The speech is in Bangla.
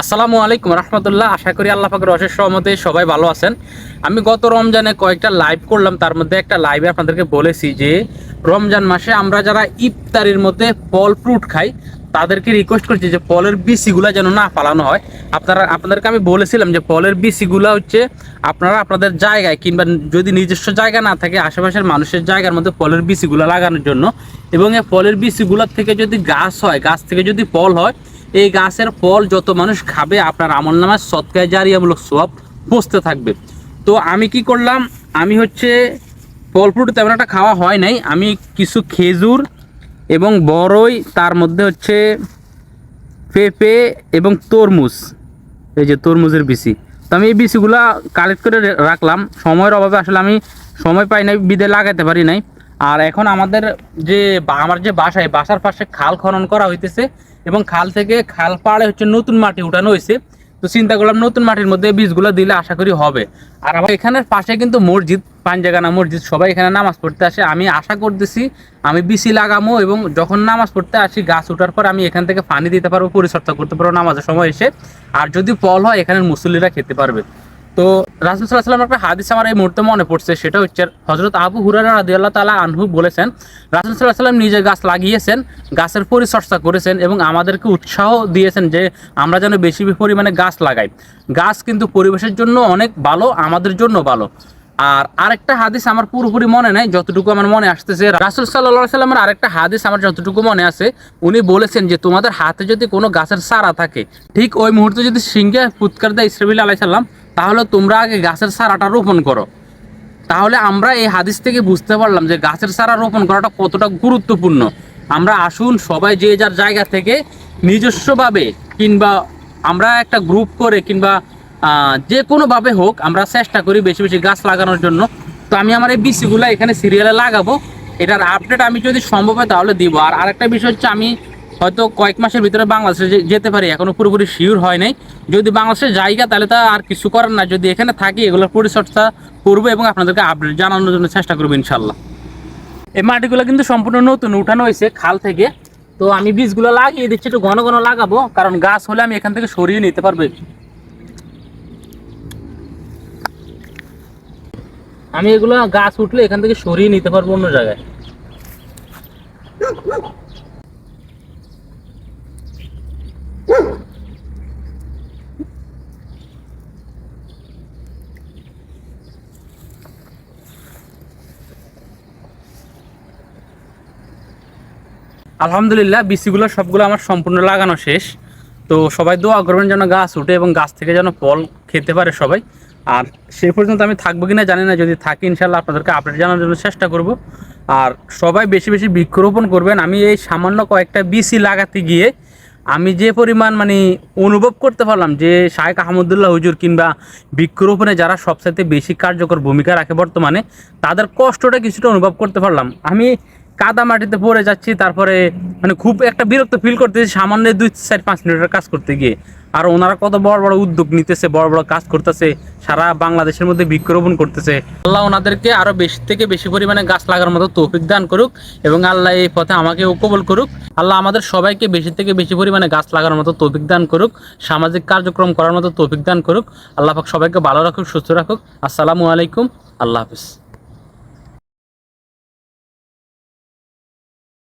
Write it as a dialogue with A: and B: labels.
A: আসসালামু আলাইকুম রহমতুল্লাহ। আশা করি আল্লাহ পাকের অশেষ সহমতে সবাই ভালো আছেন। আমি গত রমজানে কয়েকটা লাইভ করলাম, তার মধ্যে একটা লাইভে আপনাদেরকে বলেছি যে, রমজান মাসে আমরা যারা ইফতারির মধ্যে ফল ফ্রুট খাই, তাদেরকে রিকোয়েস্ট করছি যে ফলের বিসিগুলা যেন না ফালানো হয়। আপনারা, আপনাদেরকে আমি বলেছিলাম যে ফলের বিসিগুলা হচ্ছে আপনারা আপনাদের জায়গায় কিংবা যদি নিজস্ব জায়গা না থাকে, আশেপাশের মানুষের জায়গার মধ্যে ফলের বিসিগুলা লাগানোর জন্য এবং এই ফলের বিসিগুলোর থেকে যদি গাছ হয়, গাছ থেকে যদি ফল হয় এই গাছের ফল যত মানুষ খাবে, আপনার আমল নামার সৎকায় জারিয়ামূলক সব বসতে থাকবে। তো আমি কি করলাম? আমি হচ্ছে ফল ফ্রুট তেমন একটা খাওয়া হয় নাই। আমি কিছু খেজুর এবং বড়ই, তার মধ্যে হচ্ছে পেঁপে এবং তরমুজ, এই যে তরমুজের বিচি। তো আমি এই বিচিগুলা কালেক্ট করে রাখলাম। সময়ের অভাবে আসলে আমি সময় পাই নাই, বিদে লাগাতে পারি নাই। আর এখন আমাদের যে আমার যে বাসায়, বাসার পাশে খাল খনন করা হইতেছে এবং খাল থেকে খাল পাড়ে হচ্ছে নতুন মাটি উঠানো হয়েছে। তো চিন্তা করলাম নতুন মাটির মধ্যে বীজগুলো দিলে আশা করি হবে। আর আমার এখানের পাশে কিন্তু মসজিদ পাঞ্জাগানা মসজিদ, সবাই এখানে নামাজ পড়তে আসে। আমি আশা করতেছি আমি বিসি লাগামো এবং যখন নামাজ পড়তে আসি, গাছ ওঠার পর আমি এখান থেকে পানি দিতে পারব, পরিচর্যা করতে পারব, নামাজের সময় এসে। আর যদি ফল হয়, এখানের মুসল্লিরা খেতে পারবে। তো রাসুল সাল্লাহ একটা হাদিস আমার এই মুহূর্তে মনে পড়ছে, সেটা হচ্ছে হজরত আবু হুরারা আল্লাহ তালা আনহু বলেছেন, রাসুল সাল্লাহ সাল্লাম নিজে গাছ লাগিয়েছেন, গাছের পরিচর্যা করেছেন এবং আমাদেরকে উৎসাহ দিয়েছেন যে আমরা যেন বেশি পরিমাণে গাছ লাগাই। গাছ কিন্তু পরিবেশের জন্য অনেক ভালো, আমাদের জন্য ভালো। আর আরেকটা হাদিস আমার পুরোপুরি মনে নেই, যতটুকু আমার মনে আসতেছে, রাসুল সাল্লাহ সাল্লামের আরেকটা হাদিস আমার যতটুকু মনে আছে, উনি বলেছেন যে তোমাদের হাতে যদি কোনো গাছের সারা থাকে, ঠিক ওই মুহূর্তে যদি সিংহে ফুৎকার দেয় ইসরাবিল আলাই সাল্লাম তাহলে তোমরা আগে গাছের সারাটা রোপণ করো। তাহলে আমরা এই হাদিস থেকে বুঝতে পারলাম যে গাছের সারা রোপণ করাটা কতটা গুরুত্বপূর্ণ। আমরা আসুন সবাই যে যার জায়গা থেকে নিজস্বভাবে কিংবা আমরা একটা গ্রুপ করে কিংবা যে কোনোভাবে হোক আমরা চেষ্টা করি বেশি বেশি গাছ লাগানোর জন্য। তো আমি আমার এই বিসিগুলো এখানে সিরিয়ালে লাগাবো। এটার আপডেট আমি যদি সম্ভব হয় তাহলে দিব। আর আরেকটা বিষয় হচ্ছে আমি হয়তো কয়েক মাসের ভিতরে বাংলাদেশে যেতে পারি, এখনও পুরোপুরি শিওর হয় নাই। যদি বাংলাদেশের জায়গা, তাহলে তা আর কিছু করার না যদি এখানে থাকি, এগুলোর পরিচর্যা করব এবং আপনাদেরকে আপডেট জানানোর জন্য চেষ্টা করব ইনশাল্লাহ এই মাটিগুলো কিন্তু সম্পূর্ণ নতুন, উঠানো হয়েছে খাল থেকে। তো আমি বীজগুলো লাগিয়ে দিচ্ছি, একটু ঘন ঘন লাগাবো, কারণ গাছ হলে আমি এখান থেকে সরিয়ে নিতে পারব। আমি এগুলো গাছ উঠলে এখান থেকে সরিয়ে নিতে পারব অন্য জায়গায়। আলহামদুলিল্লাহ বিসিগুলো সবগুলো আমার সম্পূর্ণ লাগানো শেষ। তো সবাই দোয়া করবেন যেন গাছ উঠে এবং গাছ থেকে যেন ফল খেতে পারে সবাই। আর সে পর্যন্ত আমি থাকব কিনা জানি না, যদি থাকি ইনশাল্লাহ আপনাদেরকে আপডেট জানানোর জন্য চেষ্টা করব। আর সবাই বেশি বেশি বৃক্ষরোপণ করবেন। আমি এই সামান্য কয়েকটা বিসি লাগাতে গিয়ে আমি যে পরিমাণ মানে অনুভব করতে পারলাম যে শাহেক আহমদুল্লাহ হুজুর কিংবা বৃক্ষরোপণে যারা সবচাইতে বেশি কার্যকর ভূমিকা রাখে বর্তমানে, তাদের কষ্টটা কিছুটা অনুভব করতে পারলাম। আমি কাদা মাটিতে পড়ে যাচ্ছি, তারপরে মানে খুব একটা বিরক্ত ফিল করতেছি, সামান্য দুই চার পাঁচ মিনিটের কাজ করতে গিয়ে। আর ওনারা কত বড় বড় উদ্যোগ নিতেছে, বড় বড় কাজ করতেছে, সারা বাংলাদেশের মধ্যে বৃক্ষরোপণ করতেছে। আল্লাহ ওনাদেরকে আরও বেশি থেকে বেশি পরিমাণে গাছ লাগার মতো তৌফিক দান করুক এবং আল্লাহ এই পথে আমাকেও কবল করুক। আল্লাহ আমাদের সবাইকে বেশি থেকে বেশি পরিমাণে গাছ লাগার মতো তৌফিক দান করুক, সামাজিক কার্যক্রম করার মতো তৌফিক দান করুক। আল্লাহ সবাইকে ভালো রাখুক, সুস্থ রাখুক। আসসালামু আলাইকুম, আল্লাহ হাফিজ।